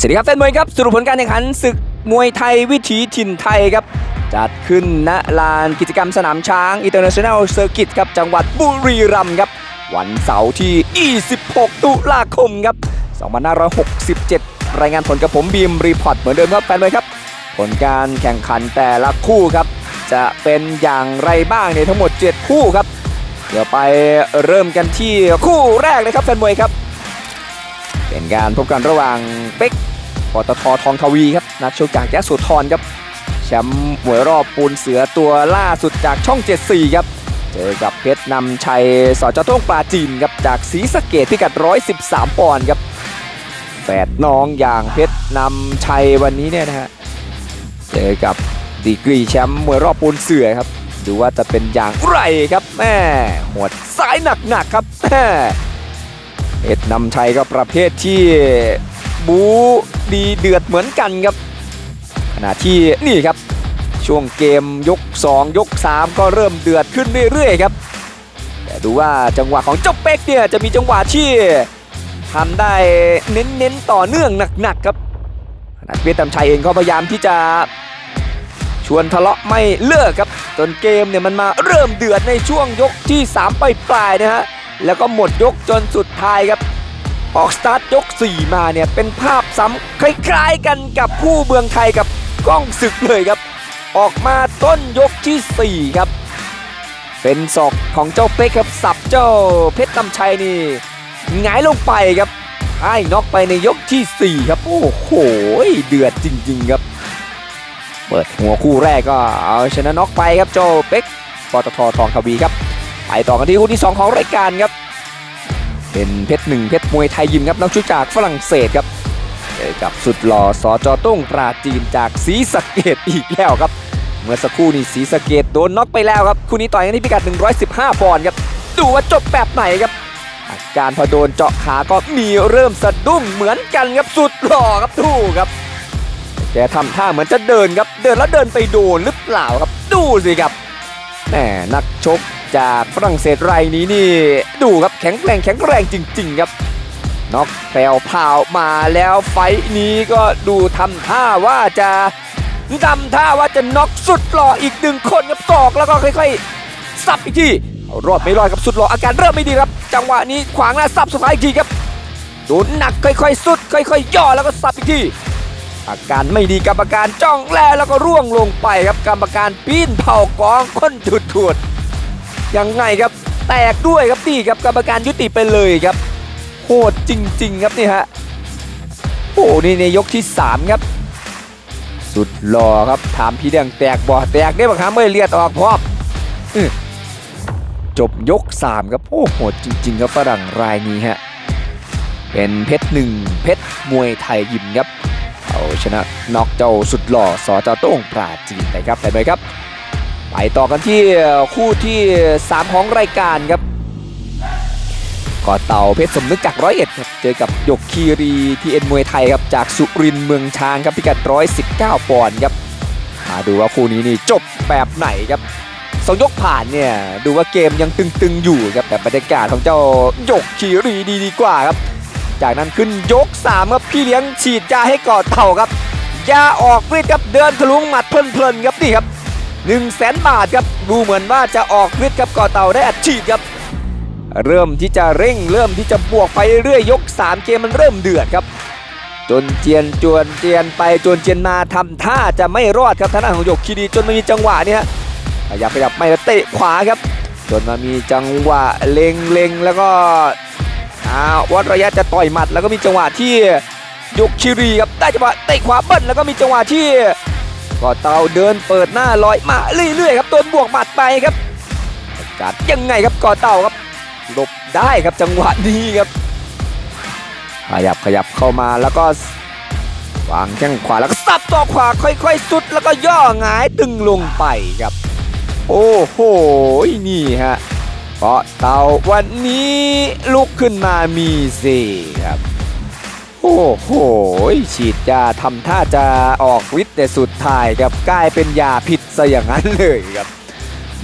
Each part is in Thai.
สวัสดีครับแฟนมวยครับสรุปผลการแข่งขันศึกมวยไทยวิถีถิ่นไทยครับ จัดขึ้นณลานกิจกรรมสนามช้าง International Circuit ครับจังหวัดบุรีรัมย์ครับ วันเสาร์ที่ 26 ตุลาคมครับ 2567 รายงานผลกับผมบีมรีพอร์ตเหมือนเดิมครับแฟนมวยครับ ผลการแข่งขันแต่ละคู่ครับ จะเป็นอย่างไรบ้างในทั้งหมด 7 คู่ครับ เดี๋ยวไปเริ่มกันที่คู่แรกเลยครับแฟนมวยครับ เป็นการพบกันระหว่างเป็กปตททองทวีครับนักชกจากยะโสธรครับแชมป์มวยรอบปูนเสือตัวล่าสุดจากช่อง 74 ครับ เจอกับเพชรนำชัยสจต้งปลาจีนครับจากศรีสะเกดพิกัด 113 ปอนด์ครับแฝดน้องอย่างเพชรนำชัยวันนี้เนี่ยนะฮะเจอกับดีกรีแชมป์มวยรอบปูนเสือครับ ดูว่าจะเป็นอย่างไรครับแม่หัวดซ้ายหนักๆครับแม่ เพชรนำชัยก็ประเภทที่บูดีเดือดเหมือนกันครับ ขณะที่นี่ครับ ช่วงเกมยก 2 ยก 3 ก็เริ่มเดือดขึ้นเรื่อยๆครับ แต่ดูว่าจังหวะของเจ้าเป็กเนี่ยจะมีจังหวะที่ทำได้เน้นๆต่อเนื่องหนักๆครับขณะเพชรนำชัยเองก็พยายามที่จะชวนทะเลาะไม่เลิกครับจนเกมเนี่ยมันมาเริ่มเดือดในช่วงยกที่3ปลายๆนะฮะ แล้วก็หมดยกจนสุดท้ายครับ ออกสตาร์ทยก 4 มาเนี่ยเป็นภาพซ้ำคล้ายๆกันกับคู่เมืองไทยกับก้องศึกเลยครับ ออกมาต้นยกที่ 4 ครับ เป็นศอกของเจ้าเป๊กครับสับเจ้าเพชรตำชัยนี่หงายลงไปครับให้น็อกไปในยกทีสี่ 4 ครับ โอ้โหเดือดจริง ๆ ครับ เปิดหัวคู่แรกก็เอาชนะน็อกไปครับเจ้าเป็กปตททองทวีครับ ไปต่อกันที่คู่ที่ 2 ของรายการครับ เป็นเพชรหนึ่งเพชรมวยไทยยิมครับนักชุดจากฝรั่งเศสครับเจอกับสุดหล่อสอจอตุ้งปราจีนจากศรีสะเกดอีกแล้วครับ เมื่อสักครู่นี้ศรีสะเกดโดนน็อกไปแล้วครับคู่นี้ต่อยกันที่พิกัด 115 ปอนด์ครับดูว่าจบแบบไหนครับอาการพอโดนเจาะขาก็มีเริ่มสะดุ้งเหมือนกันครับสุดหล่อครับดูครับแกทำท่าเหมือนจะเดินครับ เดินแล้วเดินไปโดนหรือเปล่าครับ ดูสิครับแหมนักชก จากฝรั่งเศสรายนี้นี่ดูครับแข็งแกร่งแข็งแรงจริง ๆ ครับน็อกแปลวพาวมาแล้วไฟนี้ก็ดูทำท่าว่าจะทำท่าว่าจะน็อกสุดหล่ออีกหนึ่งคนครับศอกแล้วก็ค่อยๆสับอีกทีรอดไม่รอดกับสุดหล่ออาการเริ่มไม่ดีครับ จังหวะนี้ขวางหน้าสับสุดท้ายอีกทีครับโดนหนักค่อยๆ สุด ค่อยๆ ย่อแล้วก็สับอีกทีอาการไม่ดีกรรมการจ้องแลแล้วก็ร่วงลงไปครับกรรมการปีนเผากองค้นถุดถุดๆ ยังไงครับแตกด้วยครับนี่ครับกรรมการยุติไปเลยครับโหดจริง ๆ ครับนี่ฮะโอ้นี่ในยกที่ 3 ครับ สุดหล่อครับถามพี่เดงแตกบ่อแตกได้บังคับไม่เลียดออกพร้อมจบยก 3 ครับโอ้โหดจริง ๆ ครับฝรั่งรายนี้ฮะเป็นเพชรหนึ่งเพชรมวยไทยยิมครับเอาชนะน็อกเจ้าสุดหล่อสอเจอโต้งปราจีนไปครับไปไปครับ ไปต่อกันที่คู่ที่ 3 ของรายการครับก่อเต่าเพชรสมนึกจากร้อยเอ็ดครับเจอกับยกคีรีทีเอ็นมวยไทยครับจากสุรินเมืองช้างครับพิกัด119ปอนด์ครับมาดูว่าคู่นี้นี่จบแบบไหนครับสองยกผ่านเนี่ยดูว่าเกมยังตึงๆอยู่ครับแต่บรรยากาศของเจ้ายกคีรีดีดีกว่าครับ จากนั้นขึ้นยก3ครับพี่เลี้ยงฉีดยาให้กอดเต่าครับยาออกฤทธิ์ครับเดินทะลุงหมัดเพลินๆครับนี่ครับ 1 0 0 0 0แสนบาทครับ ดูเหมือนว่าจะออกฤทธิ์ครับก่อเต่าได้อัดฉีดครับ เริ่มที่จะเร่งเริ่มที่จะบวกไปเรื่อยยก 3 เกมมันเริ่มเดือดครับ จนเจียนจวนเจียนไปจนเจียนมาทำท่าจะไม่รอดครับทางด้านของหยกคีรีจนมามีจังหวะนี้ฮะขยับขยับไม่แล้วเตะขวาครับ จนมามีจังหวะเล็งเล็งแล้วก็อาวัดระยะจะต่อยหมัดแล้วก็มีจังหวะที่ยกคิรีครับได้จังหวะเตะขวาเบิ้ลแล้วก็มีจังหวะที่ ก็เตาเดินเปิดหน้าลอยมาเรื่อยๆครับโดนบวกหมัดไปครับจัดยังไงครับก่อเต่าครับหลบได้ครับจังหวะนี้ครับขยับขยับเข้ามาแล้วก็วางแข้งขวาแล้วก็สับต่อขวาค่อยๆสุดแล้วก็ย่อหงายตึงลงไปครับ โอ้โหนี่ฮะเพราะเต่าวันนี้ลุกขึ้นมามีสี่ครับ อ้โห ฉีดยาทำท่าจะออกฤทธิ์แต่สุดท้ายครับกลายเป็นยาผิดซะอย่างนั้นเลยครับ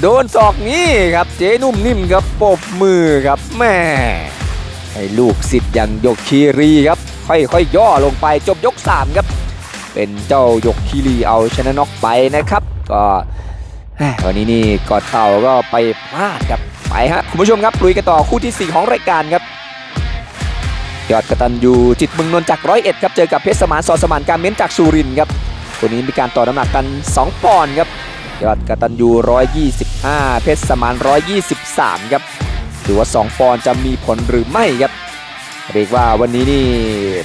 โดนศอกนี้ครับเจ๊นุ่มนิ่มครับปบมือครับแม่ให้ลูกศิษย์อย่างยกคีรีครับ ค่อยๆย่อลงไปจบยก 3 ครับ เป็นเจ้ายกคีรีเอาชนะน็อกไปนะครับ ก็วันนี้นี่กอดเต่าก็ไปพลาดครับไปฮะคุณผู้ชมครับลุยกันต่อคู่ที่ 4 ของรายการครับ ยอดกตันยูจิตมึงนนจากร้อยเอ็ดครับเจอกับเพชรสมานสอสมานการเม้นจากสุรินครับตัวนี้มีการต่อน้ำหนักกัน 2 ปอนด์ครับยอดกตันยู125 เพชรสมาน 123 ครับถือว่า 2 ปอนด์จะมีผลหรือไม่ครับเรียกว่าวันนี้นี่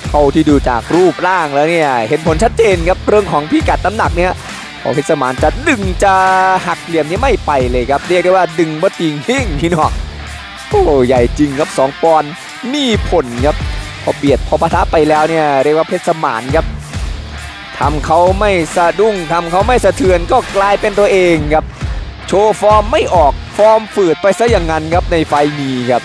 เท่าที่ดูจากรูปร่างแล้วเนี่ยเห็นผลชัดเจนครับเรื่องของพิกัดน้ำหนักเนี่ยของเพชรสมานจะดึงจะหักเหลี่ยมนี่ไม่ไปเลยครับ เรียกได้ว่าดึงบ่ติงหิ่งพี่น้องโอ้ใหญ่จริงครับ 2 ปอนด์มีผลครับ พอเบียดพอปะทะไปแล้วเนี่ยเรียกว่าเพชรสมานครับทำเขาไม่สะดุ้งทำเขาไม่สะเทือนก็กลายเป็นตัวเองครับ โชว์ฟอร์มไม่ออกฟอร์มฝืดไปซะอย่างนั้นครับในไฟล์นี้ครับ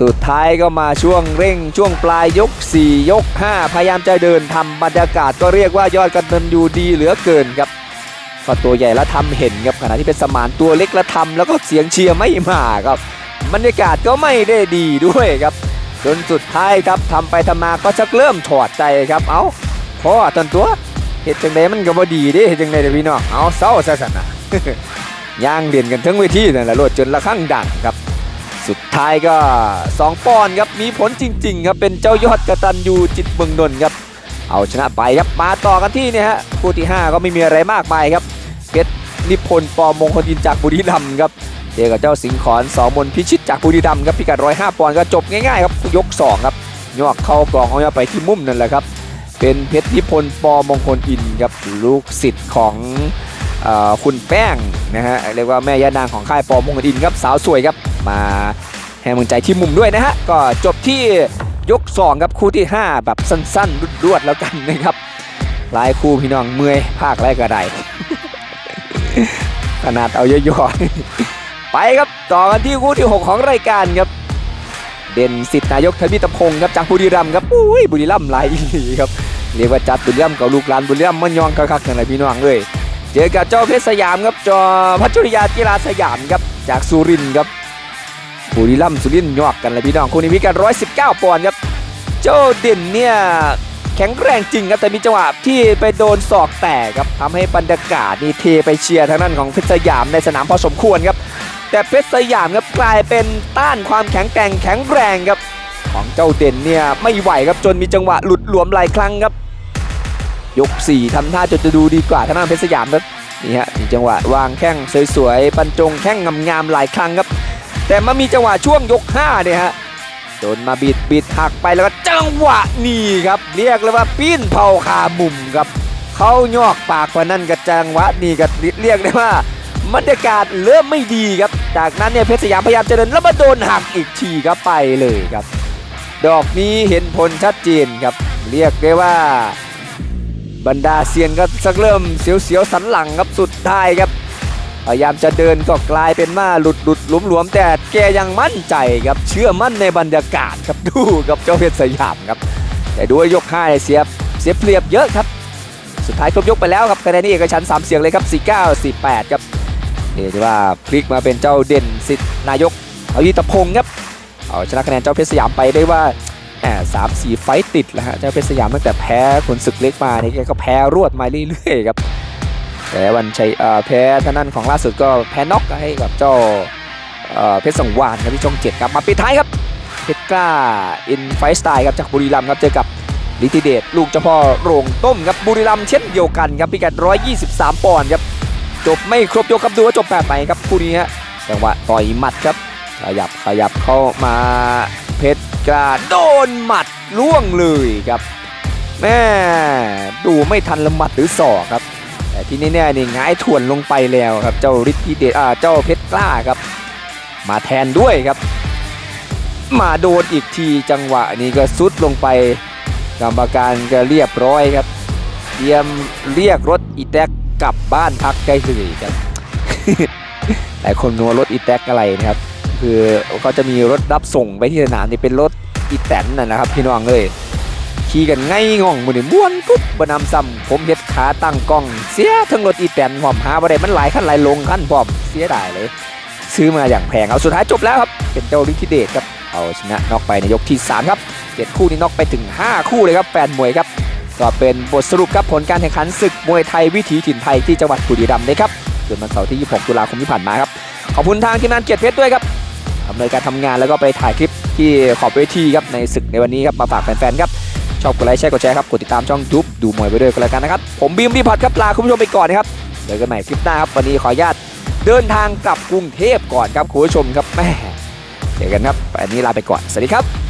สุดท้ายก็มาช่วงเร่งช่วงปลายยก 4 ยก 5 พยายามจะเดินทำบรรยากาศก็เรียกว่ายอดกันตันยูดีเหลือเกินครับก็ตัวใหญ่แล้วทำเห็นครับขณะที่เป็นสมานตัวเล็กแล้วทำแล้วก็เสียงเชียร์ไม่มาครับบรรยากาศก็ไม่ได้ดีด้วยครับ จนสุดท้ายครับทำไปทำมาก็ชักเริ่มถอดใจครับ เอาพ่อตันตัวเห็ดจังไดมันก็บ่ดีเด้เห็ดจังไดเด้พี่น้องเอาเศร้าซะสันนะย่างเรียนกันทั้งเวทีนั่นแหละโลดจนละข้างดังครับ สุดท้ายก็2ปอนครับมีผลจริง ๆ ครับเป็นเจ้ายอดกระตันยูจิตเมืองนนท์ครับ เอาชนะไปครับมาต่อกันที่เนี่ยฮะคู่ที่ 5 ก็ไม่มีอะไรมากมายครับเพชรนิพนธ์ปอมงคลอินจากบุรีรัมย์ครับ เจอกับเจ้าสิงขอนสองมนพิชิตจากบุรีรัมย์ครับพิกัด105ปอนด์ก็จบง่ายๆครับยก2ครับยอกเข้ากล่องเอาไปที่มุมนั่นแหละครับ เป็นเพชรนิพนธ์ปอมงคลอินครับลูกศิษย์ของอคุณแป้งนะฮะเรียกว่าแม่ย่านางของค่ายปอมงคลอินครับสาวสวยครับมาให้กำลังใจที่มุมด้วยนะฮะก็จบที่ยก2ครับคู่ที่ 5 แบบสั้นๆรวดๆแล้วกันนะครับหลายคู่พี่น้องเมื่อยภาคแรกกระไดขนาดเอาเยอะๆ ไปครับต่อกันที่คู่ที่ 6 ของรายการครับ เด่นสิทธินายกทวีตพงศ์ครับจากบุรีรัมย์ครับอุ้ยบุรีรัมย์หลายอีหลครับเรียกว่าจัดบุรีรัมย์กับลูกหลานบุรีรัมย์มันยองคักๆกันเลยพี่น้องเลยเจอกับเจ้าเพชรสยามครับจอพัชริยากีฬาสยามครับจากสุรินทร์ครับบุรีรัมย์สุรินทร์ยอกกันเลยพี่น้องคู่นี้พิกัด119ปอนด์ครับเจ้าเด่นเนี่ยแข็งแรงจริงครับแต่มีจังหวะที่ไปโดนศอกแตกครับทำให้บรรยากาศนี่เทไปเชียร์ทางด้านของเพชรสยามในสนามพอสมควรครับ แต่เพชรสยามครับกลายเป็นต้านความแข็งแกร่งแข็งแรงครับ ของเจ้าเด่นเนี่ยไม่ไหวครับจนมีจังหวะหลุดหลวมหลายครั้งครับ ยก 4ทำท่าจนจะดูดีกว่าทางด้านเพชรสยามครับนี่ฮะมีจังหวะวางแข้งสวยๆบรรจงแข้งงามๆหลายครั้งครับ แต่มามีจังหวะช่วงยก5เนี่ยฮะโดนมาบิดบิดหักไปแล้วก็จังหวะนี่ครับ เรียกเลยว่าปิ้นเผาคามุมครับเขายอกปากพนันกับจังหวะนี่ก็เรียกได้ว่า บรรยากาศเริ่มไม่ดีครับ จากนั้นเนี่ยเพชรสยามพยายามจะเดินแล้วมาโดนหักอีกทีครับไปเลยครับ ดอกนี้เห็นผลชัดเจนครับ เรียกได้ว่า บรรดาเซียนก็สักเริ่มเสียวๆสันหลังครับสุดท้ายครับพยายามจะเดินก็กลายเป็นว่าหลุดหลุดหลวมหลวมๆแต่แกยังมั่นใจครับเชื่อมั่นในบรรยากาศครับดูกับเจ้าเพชรสยามครับ แต่ด้วยยกห้าเนี่ยเสียเสียเปรียบเยอะครับ สุดท้ายครบยกไปแล้วครับคะแนนนี้เอกฉันท์สามเสียงเลยครับ 49 48 ครับ เรียดว่าพลิกมาเป็นเจ้าเด่นสิทธิ์นายกเอายุทธพงครับเอาชนะคะแนนเจ้าเพชรสยามไปได้ว่าแหมสามสี่ไฟต์ติดแล้วฮะเจ้าเพชรสยามตั้งแต่แพ้ขุนศึกเล็กมานี่แกก็แพ้รวดมาเรื่อยๆครับแต่วันชัยแพ้ท่านั้นของล่าสุดก็แพ้น็อกให้กับเจ้าเอ่อเพชรสังวานครับที่ช่องเจ็ดครับมาปิดท้ายครับเพชรกล้าอินไฟสไตล์ครับจากบุรีรัมย์ครับเจอกับลิติเดชลูกเจ้าพ่อโรงต้มครับบุรีรัมย์เช่นเดียวกันครับพิกัด 123 ปอนด์ครับ จบไม่ครบยกครับดูว่าจบแบบไหนครับคู่นี้ฮะจังหวะต่อยหมัดครับ ขยับขยับเข้ามาเพชรกล้าโดนหมัดล่วงเลยครับแม่ดูไม่ทันละหมัดหรือศอกครับ แต่ที่แน่ๆนี่หงายถ่วนลงไปแล้วครับ เจ้าฤทธิเดชอ่าเจ้าเพชรกล้าครับ มาแทนด้วยครับ มาโดนอีกทีจังหวะนี้ก็ซุดลงไปกรรมการก็เรียบร้อยครับ เตรียมเรียกรถอีแท็ก กลับบ้านพักใกล้เลยครับหลายคนนัวรถอีแท็กอะไรนะครับ คือเขาจะมีรถรับส่งไปที่สนามนี่เป็นรถอีแตนนะนะครับพี่น้องเลยขี่กันง่ายง่องมือนี่ม้วนปุ๊บบนำซ้ำผมเฮ็ดขาตั้งกล้อง เสียทั้งรถอีแตนหอมหาบ่ได้มันหลายขั้นหลายลงขั้นพร้อมเสียดายเลย ซื้อมาอย่างแพงเอาสุดท้ายจบแล้วครับ เป็นเจ้าลิทิเดชครับเอาชนะน็อกไปในยกที่ 3 ครับเจ็ดคู่นี้น็อกไปถึง 5 คู่เลยครับแฟนมวยครับ ก็เป็นบทสรุปครับผลการแข่งขันศึกมวยไทยวิถีถิ่นไทยที่จังหวัดบุรีรัมย์นะครับเกิดวันเสาร์ที่ 26 ตุลาคมที่ผ่านมาครับ ขอบคุณทางทีมงานเกียรติเพชรด้วยครับอำนวยการทำงานแล้วก็ไปถ่ายคลิปที่ขอบเวทีครับในศึกในวันนี้ครับมาฝากแฟนๆครับชอบกดไลค์แชร์กดแชร์ครับกดติดตามช่องยูทูบดูมวยไปด้วยกันแล้วกันนะครับ ผมบีมรีพอร์ตครับลาคุณผู้ชมไปก่อนนะครับเจอกันใหม่คลิปหน้าครับวันนี้ขออนุญาตเดินทางกลับกรุงเทพก่อนครับคุณผู้ชมครับแม่เจอกันครับวันนี้ลาไปก่อนสวัสดีครับ